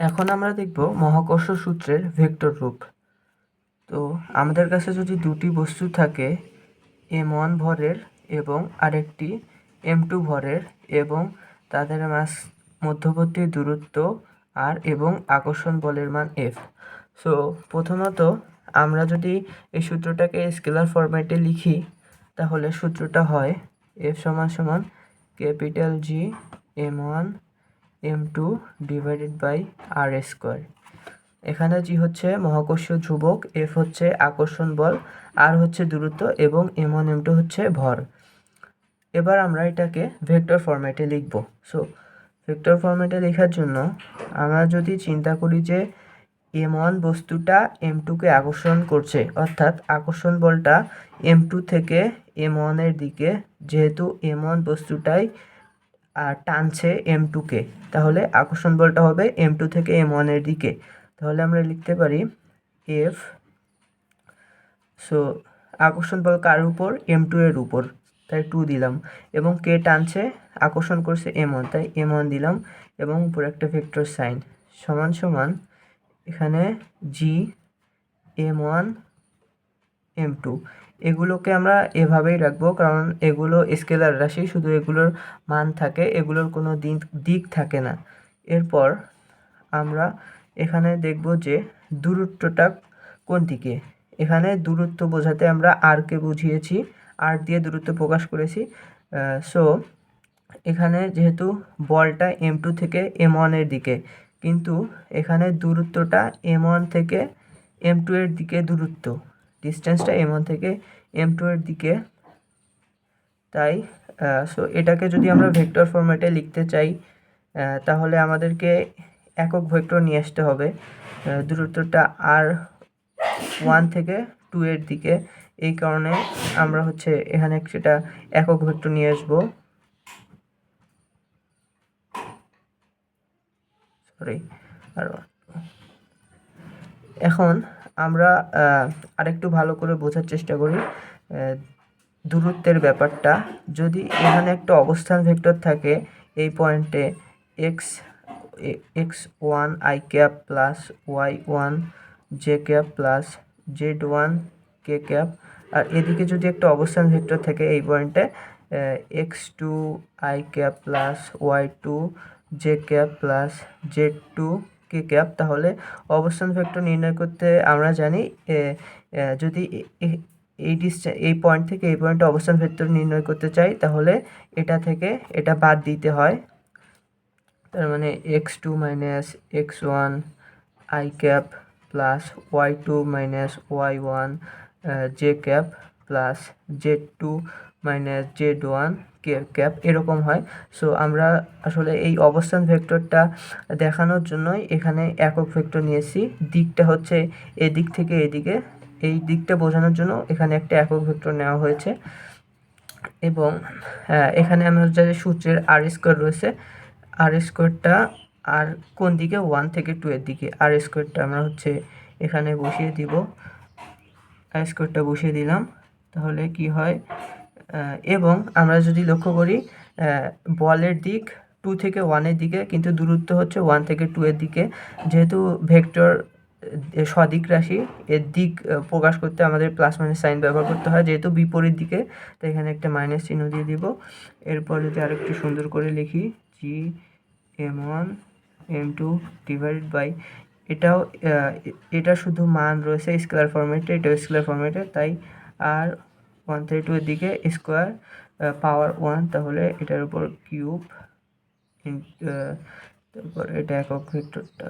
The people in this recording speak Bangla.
এখন আমরা দেখব মহাকর্ষ সূত্রের ভেক্টর রূপ। তো আমাদের কাছে যদি দুটি বস্তু থাকে, এম ওয়ান ভরের এবং আরেকটি এম টু ভরের এবং তাদের মাস মধ্যবর্তী দূরত্ব আর এবং আকর্ষণ বলের মান এফ। সো প্রথমত আমরা যদি এই সূত্রটাকে স্কেলার ফরম্যাটে লিখি, তাহলে সূত্রটা হয় এফ সমান সমান capital G M one M two divided by R square এখানে জি হচ্ছে মহাকর্ষীয় ধ্রুবক এফ হচ্ছে আকর্ষণ বল আর হচ্ছে দূরত্ব এবং এম ওয়ান এম টু হচ্ছে ভর। এবার আমরা এটাকে ভেক্টর ফরম্যাটে লিখব। সো ভেক্টর ফরম্যাটে লেখার জন্য আমরা যদি চিন্তা করি যে এম ওয়ান বস্তুটা এম টুকে আকর্ষণ করছে, অর্থাৎ আকর্ষণ বলটা এম টু থেকে এম ওয়ানের দিকে, যেহেতু এম ওয়ান বস্তুটাই টানছে এম টুকে তাহলে আকর্ষণ বলটা হবে এম টু থেকে এম ওয়ানের দিকে। তাহলে আমরা লিখতে পারি এফ সো আকর্ষণ বল কার উপর? এম টু এর উপর। তাই টু দিলাম। এবং কে টানছে? আকর্ষণ করছে এম ওয়ান তাই এম ওয়ান দিলাম এবং উপরে একটা ভেক্টর সাইন। সমান সমান এখানে G M one M two এগুলোকে আমরা এভাবেই রাখব, কারণ এগুলো স্কেলার রাশি, শুধু এগুলোর মান থাকে, এগুলোর কোনো দিক দিক থাকে না। এরপর আমরা এখানে দেখব যে দূরত্বটা কোন দিকে এখানে দূরত্ব বোঝাতে আমরা আরকে বুঝিয়েছি আর দিয়ে দূরত্ব প্রকাশ করেছি। সো এখানে যেহেতু বলটা এম টু থেকে এম ওয়ানের দিকে, কিন্তু এখানে দূরত্বটা এম ওয়ান থেকে এম টু এর দিকে দূরত্ব। ডিস্টেন্সটা এম ওয়ান থেকে এম টু এর দিকে। তাই সো এটাকে যদি আমরা ভেক্টর ফরম্যাটে লিখতে চাই তাহলে আমাদেরকে একক ভেক্টর নিয়ে আসতে হবে। দূরত্বটা আর ওয়ান থেকে টু এর দিকে। এই কারণে আমরা হচ্ছে এখানে সেটা একক ভেক্টর নিয়ে আসব। সরি আর এখন আমরা আরেকটু ভালো করে বোঝার চেষ্টা করি দূরত্বের ব্যাপারটা। যদি এখানে একটা অবস্থান ভেক্টর থাকে, এই পয়েন্টে X X one I cap plus Y one J cap plus Z one K cap. আর এদিকে যদি একটা অবস্থান ভেক্টর থাকে, এই পয়েন্টে X two I cap plus Y two J cap plus Z two K cap তাহলে অবস্থান ভেক্টর নির্ণয় করতে আমরা জানি যদি এই ডিস্টে এই পয়েন্ট থেকে এই পয়েন্টে অবস্থান ভেক্টর নির্ণয় করতে চাই, তাহলে এটা থেকে এটা বাদ দিতে হয়। তার মানে X two minus X one I cap plus Y two minus Y one J cap plus Z two minus Z one cap এরকম হয়। সো আমরা আসলে এই অবস্থান ভেক্টরটা দেখানোর জন্যই এখানে একক ভেক্টর নিয়েছি। দিকটা হচ্ছে এদিক থেকে এদিকে। এই দিকটা বোঝানোর জন্য এখানে একটা একক ভেক্টর নেওয়া হয়েছে। এবং এখানে আমাদের সূত্রের আর স্কোয়ার রয়েছে আর স্কোয়ারটা আর কোন দিকে? ওয়ান থেকে টু এর দিকে। আর স্কোয়ারটা আমরা হচ্ছে এখানে বসিয়ে দিব। আর স্কোয়ারটা বসিয়ে দিলাম। তাহলে কি হয়? এবং আমরা যদি লক্ষ্য করি বলের দিক টু থেকে ওয়ানের দিকে, কিন্তু দূরত্ব হচ্ছে ওয়ান থেকে টু এর দিকে। যেহেতু ভেক্টর সদিক রাশি, এর দিক প্রকাশ করতে আমাদের প্লাস মাইনাস সাইন ব্যবহার করতে হয়। যেহেতু বিপরীত দিকে তো এখানে একটা মাইনাস চিহ্ন দিয়ে দিব। এরপর যদি আরেকটু সুন্দর করে লিখি G M one M two divided by এটাও এটা শুধু মান রয়েছে স্কেলার ফরম্যাটে এটাও স্কেলার ফরম্যাটে তাই আর ওয়ান থ্রি টু এর দিকে স্কোয়ার পাওয়ার ওয়ান তাহলে এটার উপর কিউব তারপর এটা একক ভেক্টরটা।